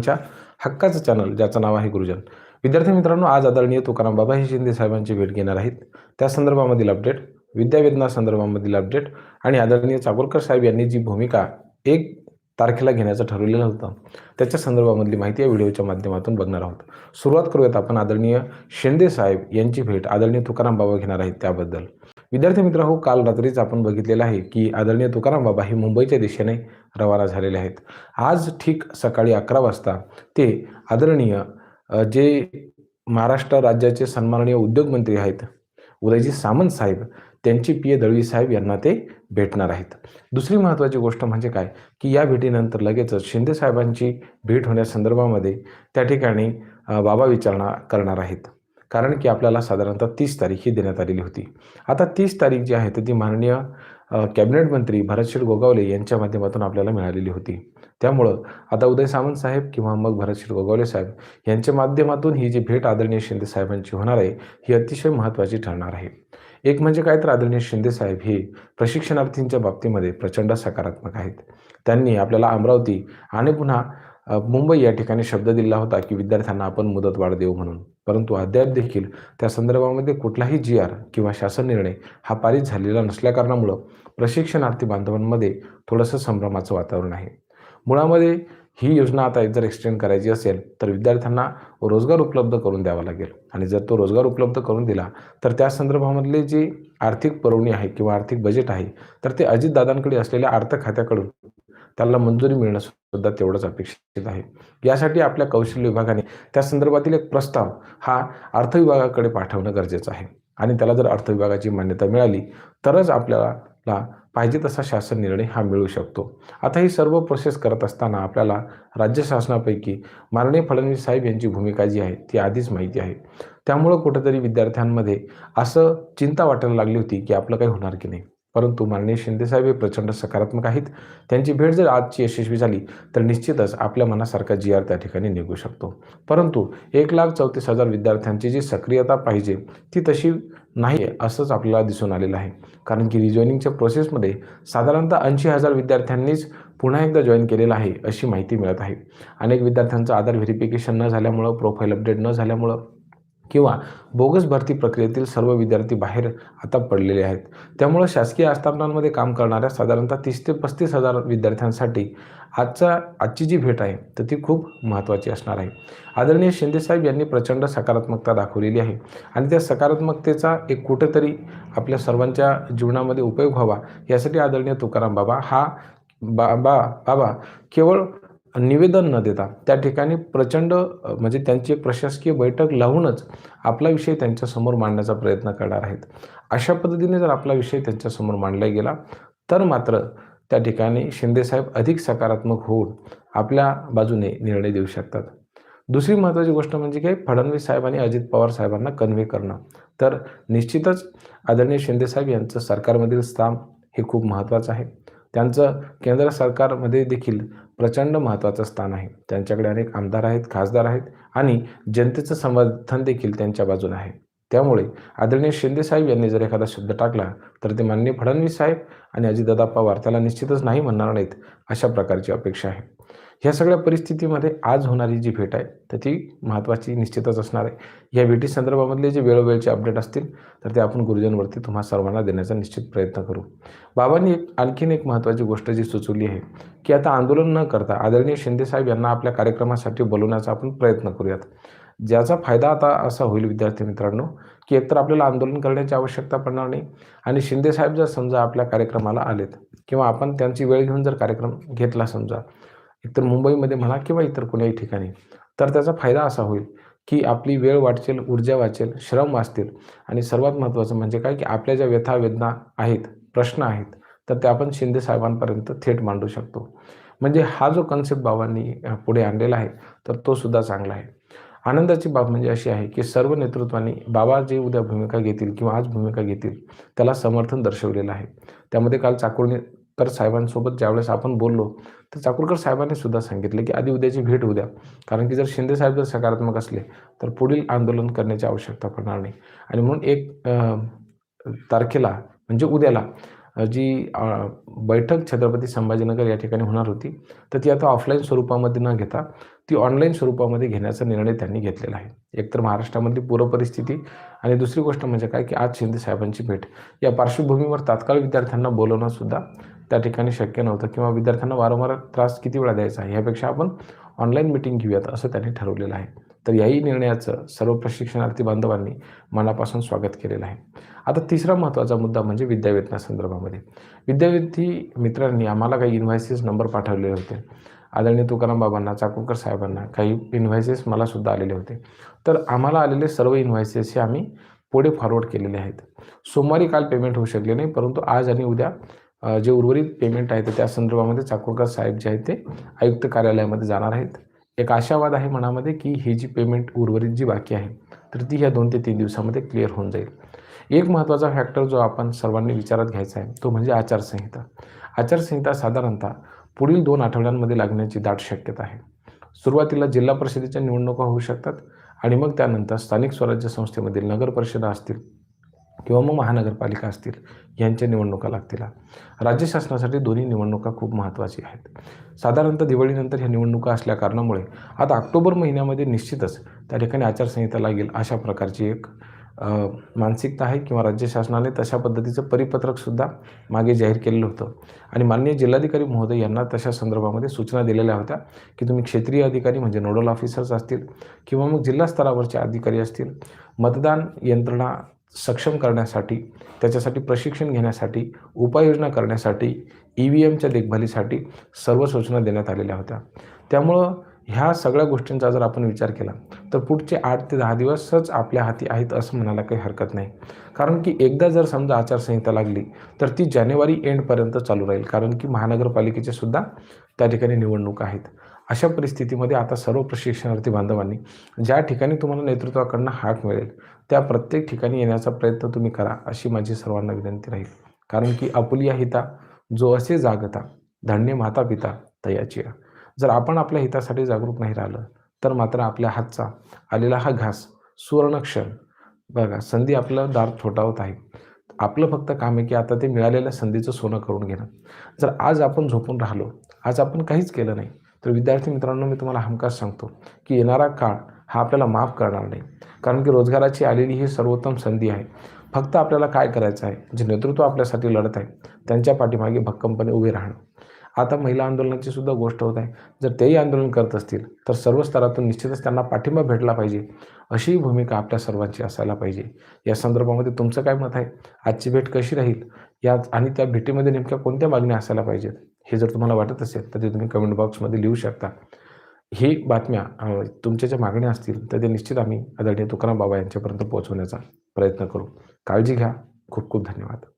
च्या हक्काचं चॅनल ज्याचं नाव आहे गुरुजन. विद्यार्थी मित्रांनो आज आदरणीय तुकाराम बाबा हे शिंदे साहेबांची भेट घेणार आहेत. त्या संदर्भामधील अपडेट विद्यावेदना संदर्भामधील अपडेट आणि आदरणीय चाकोरकर साहेब यांनी जी भूमिका एक तारखेला घेण्याचं ठरवलेलं होतं त्याच्या संदर्भामधली माहिती या व्हिडिओच्या माध्यमातून बघणार आहोत. सुरुवात करूयात आपण आदरणीय शिंदे साहेब यांची भेट आदरणीय तुकाराम बाबा घेणार आहेत त्याबद्दल. विद्यार्थी मित्र हो काल रात्रीच आपण बघितलेलं आहे की आदरणीय तुकाराम बाबा हे मुंबईच्या दिशेने रवाना झालेले आहेत. आज ठीक सकाळी अकरा वाजता ते आदरणीय जे महाराष्ट्र राज्याचे सन्माननीय उद्योगमंत्री आहेत उदयजी सामंत साहेब त्यांची पी ए दळवी साहेब यांना ते भेटणार आहेत. दुसरी महत्त्वाची गोष्ट म्हणजे काय? की या भेटीनंतर लगेचच शिंदे साहेबांची भेट होण्यासंदर्भामध्ये त्या ठिकाणी बाबा विचारणा करणार आहेत. कारण की आपल्याला साधारणतः तीस तारीख ही देण्यात आलेली होती. आता तीस तारीख जी आहे तर ती माननीय कॅबिनेट मंत्री भरतशेठ गोगावले यांच्या माध्यमातून आपल्याला मिळालेली होती. त्यामुळं आता उदय सामंत साहेब किंवा मग भरतशेठ गोगावले साहेब यांच्या माध्यमातून ही जी भेट आदरणीय शिंदे साहेबांची होणार आहे ही अतिशय महत्त्वाची ठरणार आहे. एक म्हणजे काय तर आदरणीय शिंदे साहेब हे प्रशिक्षणार्थींच्या बाबतीमध्ये प्रचंड सकारात्मक आहेत. त्यांनी आपल्याला अमरावती आणि पुन्हा मुंबई या ठिकाणी शब्द दिला होता की विद्यार्थ्यांना आपण मुदतवाढ देऊ म्हणून. परंतु अद्याप देखील त्या संदर्भामध्ये कुठलाही जी आर किंवा शासन निर्णय हा पारित झालेला नसल्याकारणामुळं प्रशिक्षणार्थी बांधवांमध्ये थोडंसं संभ्रमाचं वातावरण आहे. मुळामध्ये ही योजना आता जर एक्सटेंड करायची असेल तर विद्यार्थ्यांना रोजगार उपलब्ध करून द्यावा लागेल. आणि जर तो रोजगार उपलब्ध करून दिला तर त्या संदर्भामधले जी आर्थिक पुरवणी आहे किंवा आर्थिक बजेट आहे तर ते अजितदादांकडे असलेल्या अर्थ खात्याकडून त्याला मंजुरी मिळणं सुद्धा तेवढंच अपेक्षित आहे. यासाठी आपल्या कौशल्य विभागाने त्या संदर्भातील एक प्रस्ताव हा अर्थ विभागाकडे पाठवणं गरजेचं आहे. आणि त्याला जर अर्थ विभागाची मान्यता मिळाली तरच आपल्याला पाहिजे तसा शासन निर्णय हा मिळू शकतो. आता ही सर्व प्रोसेस करत असताना आपल्याला राज्य शासनापैकी माननीय फडणवीस साहेब यांची भूमिका जी आहे ती आधीच माहिती आहे. त्यामुळं कुठेतरी विद्यार्थ्यांमध्ये असं चिंता वाटायला लागली होती की आपलं काही होणार की नाही. परंतु माननीय शिंदेसाहेब हे प्रचंड सकारात्मक आहेत. त्यांची भेट जर आजची यशस्वी झाली तर निश्चितच आपल्या मनासारखा जी आर त्या ठिकाणी निघू शकतो. परंतु एक लाख चौतीस हजार विद्यार्थ्यांची जी सक्रियता पाहिजे ती तशी नाही आहे असंच आपल्याला दिसून आलेलं आहे. कारण की रिजॉईनिंगच्या प्रोसेसमध्ये साधारणतः ऐंशी हजार विद्यार्थ्यांनीच पुन्हा एकदा जॉईन केलेलं आहे अशी माहिती मिळत आहे. अनेक विद्यार्थ्यांचं आधार व्हेरिफिकेशन न झाल्यामुळं प्रोफाईल अपडेट न झाल्यामुळं किंवा बोगस भरती प्रक्रियेतील सर्व विद्यार्थी बाहेर आता पडलेले आहेत. त्यामुळं शासकीय आस्थापनांमध्ये काम करणाऱ्या साधारणतः तीस ते पस्तीस हजार विद्यार्थ्यांसाठी आजचा आजची जी भेट आहे तर ती खूप महत्त्वाची असणार आहे. आदरणीय शिंदेसाहेब यांनी प्रचंड सकारात्मकता दाखवलेली आहे आणि त्या सकारात्मकतेचा एक कुठेतरी आपल्या सर्वांच्या जीवनामध्ये उपयोग व्हावा यासाठी आदरणीय तुकाराम बाबा हा बाबा बाबा केवळ निवेदन न देता त्या ठिकाणी प्रचंड म्हणजे त्यांची एक प्रशासकीय बैठक लावूनच आपला विषय त्यांच्यासमोर मांडण्याचा प्रयत्न करणार आहेत. अशा पद्धतीने जर आपला विषय त्यांच्यासमोर मांडला गेला तर मात्र त्या ठिकाणी शिंदेसाहेब अधिक सकारात्मक होऊन आपल्या बाजूने निर्णय देऊ शकतात. दुसरी महत्त्वाची गोष्ट म्हणजे काय फडणवीस साहेब आणि अजित पवार साहेबांना कन्व्हे करणं. तर निश्चितच आदरणीय शिंदेसाहेब यांचं सरकारमधील स्थान हे खूप महत्त्वाचं आहे. त्यांचं केंद्र सरकारमध्ये देखील प्रचंड महत्त्वाचं स्थान आहे. त्यांच्याकडे अनेक आमदार आहेत खासदार आहेत आणि जनतेचं समर्थन देखील त्यांच्या बाजूला आहे. त्यामुळे आदरणीय शिंदेसाहेब यांनी जर एखादा शब्द टाकला तर ते माननीय फडणवीस साहेब आणि अजितदादा पवार त्याला निश्चितच नाही म्हणणार नाहीत अशा प्रकारची अपेक्षा आहे. ह्या सगळ्या परिस्थितीमध्ये आज होणारी जी भेट आहे तर ती महत्त्वाची निश्चितच असणार आहे. या भेटी संदर्भामधले जे वेळोवेळचे अपडेट असतील तर ते आपण गुरुजनवरती तुम्हा सर्वांना देण्याचा निश्चित प्रयत्न करू. बाबांनी एक आणखीन एक महत्त्वाची गोष्ट जी सुचवली आहे की आता आंदोलन न करता आदरणीय शिंदेसाहेब यांना आपल्या कार्यक्रमासाठी बोलवण्याचा आपण प्रयत्न करूयात. ज्याचा फायदा आता असा होईल विद्यार्थी मित्रांनो की एकतर आपल्याला आंदोलन करण्याची आवश्यकता पडणार नाही आणि शिंदेसाहेब जर समजा आपल्या कार्यक्रमाला आलेत किंवा आपण त्यांची वेळ घेऊन जर कार्यक्रम घेतला समजा एकतर मुंबईमध्ये म्हणा किंवा इतर कोणत्याही ठिकाणी तर त्याचा फायदा असा होईल की आपली वेळ वाचेल ऊर्जा वाचेल श्रम वाचतील आणि सर्वात महत्त्वाचं म्हणजे काय की आपल्या ज्या व्यथा वेदना आहेत प्रश्न आहेत तर ते आपण शिंदे साहेबांपर्यंत थेट मांडू शकतो. म्हणजे हा जो कन्सेप्ट बाबांनी पुढे आणलेला आहे तर तो सुद्धा चांगला आहे. आनंदाची बाब म्हणजे अशी आहे की सर्व नेतृत्वाने बाबा जे उद्या भूमिका घेतील किंवा आज भूमिका घेतील त्याला समर्थन दर्शवलेलं आहे. त्यामध्ये काल चाकूरनेकर साहेबांसोबत ज्यावेळेस आपण बोललो तर चाकूरकर साहेबांनी सुद्धा सांगितलं की आधी उद्याची भेट उद्या कारण की जर शिंदे साहेब जर सकारात्मक असले तर पुढील आंदोलन करण्याची आवश्यकता पडणार नाही. आणि म्हणून एक तारखेला म्हणजे उद्याला जी बैठक छत्रपती संभाजीनगर या ठिकाणी होणार होती तर ती आता ऑफलाईन स्वरूपामध्ये न घेता ती ऑनलाईन स्वरूपामध्ये घेण्याचा निर्णय त्यांनी घेतलेला आहे. एकतर महाराष्ट्रामधली पूरपरिस्थिती आणि दुसरी गोष्ट म्हणजे काय की आज शिंदे साहेबांची भेट. या पार्श्वभूमीवर तात्काळ विद्यार्थ्यांना बोलवणं सुद्धा त्या ठिकाणी शक्य नव्हतं किंवा विद्यार्थ्यांना वारंवार त्रास किती वेळा द्यायचा आहे ह्यापेक्षा आपण ऑनलाईन मिटिंग घेऊयात असं त्यांनी ठरवलेलं आहे. तर याही निर्णयाचं सर्व प्रशिक्षणार्थी बांधवांनी मनापासून स्वागत केलेलं आहे. आता तिसरा महत्त्वाचा मुद्दा म्हणजे विद्यावेतनासंदर्भामध्ये विद्यार्थी मित्रांनी आम्हाला काही इन्व्हायसेस नंबर पाठवलेले होते. आदरणीय तुकाराम बाबांना चाकूरकर साहेबांना काही इन्व्हायसेस मला सुद्धा आलेले होते. तर आम्हाला आलेले सर्व इन्व्हायसेस हे आम्ही पुढे फॉरवर्ड केलेले आहेत. सोमवारी काल पेमेंट होऊ शकले नाही परंतु आज आणि उद्या जे उर्वरित पेमेंट आहे तर त्या संदर्भामध्ये चाकूरकर साहेब जे आहेत ते आयुक्त कार्यालयामध्ये जाणार आहेत. एक आशावाद आहे मनामध्ये की ही जी पेमेंट उर्वरित जी बाकी आहे तर ती ह्या दोन ते तीन दिवसामध्ये क्लिअर होऊन जाईल. एक महत्त्वाचा फॅक्टर जो आपण सर्वांनी विचारात घ्यायचा आहे तो म्हणजे आचारसंहिता. आचारसंहिता साधारणतः पुढील दोन आठवड्यांमध्ये लागण्याची दाट शक्यता आहे. सुरुवातीला जिल्हा परिषदेच्या निवडणुका होऊ शकतात आणि मग त्यानंतर स्थानिक स्वराज्य संस्थेमधील नगर परिषदा असतील. किंवा मग महानगरपालिका असतील यांच्या निवडणुका लागतील. राज्य शासनासाठी दोन्ही निवडणुका खूप महत्त्वाची आहेत. साधारणतः दिवाळीनंतर ह्या निवडणुका असल्या कारणामुळे आता ऑक्टोबर महिन्यामध्ये निश्चितच त्या ठिकाणी आचारसंहिता लागेल अशा प्रकारची एक मानसिकता आहे किंवा राज्य शासनाने तशा पद्धतीचं परिपत्रकसुद्धा मागे जाहीर केलेलं होतं. आणि माननीय जिल्हाधिकारी महोदय यांना तशा संदर्भामध्ये सूचना दिलेल्या होत्या की तुम्ही क्षेत्रीय अधिकारी म्हणजे नोडल ऑफिसर्स असतील किंवा मग जिल्हा स्तरावरचे अधिकारी असतील मतदान यंत्रणा सक्षम करण्यासाठी त्याच्यासाठी प्रशिक्षण घेण्यासाठी उपाययोजना करण्यासाठी ई व्ही एमच्या देखभालीसाठी सर्व सूचना देण्यात आलेल्या होत्या. त्यामुळं ह्या सगळ्या गोष्टींचा जर आपण विचार केला तर पुढचे आठ ते दहा दिवसच आपल्या हाती आहेत असं म्हणायला काही हरकत नाही. कारण की एकदा जर समजा आचारसंहिता लागली तर ती जानेवारी एंडपर्यंत चालू राहील. कारण की महानगरपालिकेचे सुद्धा त्या ठिकाणी निवडणूक आहेत. अशा परिस्थितीमध्ये आता सर्व प्रशिक्षणार्थी बांधवांनी ज्या ठिकाणी तुम्हाला नेतृत्वाकडनं हाक मिळेल त्या प्रत्येक ठिकाणी येण्याचा प्रयत्न तुम्ही करा अशी माझी सर्वांना विनंती राहील. कारण की आपुलिया हिता जो असे जागता धन्य माता पिता तयाची जर आपण आपल्या हितासाठी जागरूक नाही राहिलं तर मात्र आपल्या हातचा आलेला हा घास सुवर्णक्षण बघा संधी आपलं दार ठोठावत आहे. आपलं फक्त काम आहे की आता ते मिळालेल्या संधीचं सोनं करून घेणं. जर आज आपण झोपून राहिलो आज आपण काहीच केलं नाही तर विद्यार्थी मित्रांनो मी तुम्हाला हमखास सांगतो की येणारा काळ हा आपल्याला माफ करणार नाही. कारण की रोजगाराची आलेली ही सर्वोत्तम संधी आहे. फक्त आपल्याला काय करायचं आहे? जे नेतृत्व आपल्यासाठी लढत आहे त्यांच्या पाठीमागे भक्कमपणे उभे राहणं. आता महिला आंदोलनाची सुद्धा गोष्ट होत आहे. जर तेही आंदोलन करत असतील तर सर्व स्तरातून निश्चितच त्यांना पाठिंबा भेटला पाहिजे. अशी भूमिका आपल्या सर्वांची असायला पाहिजे. या संदर्भामध्ये तुमचं काय मत आहे? आजची भेट कशी राहील? या आणि त्या भेटीमध्ये नेमक्या कोणत्या मागण्या असायला पाहिजेत? हे जर तुम्हाला वाटत असेल तर ते तुम्ही कमेंट बॉक्समध्ये लिहू शकता. ही बातम्या तुमच्या ज्या मागण्या असतील तर ते निश्चित आम्ही आदरणीय तुकाराम बाबा यांच्यापर्यंत पोहोचवण्याचा प्रयत्न करू. काळजी घ्या. खूप खूप धन्यवाद.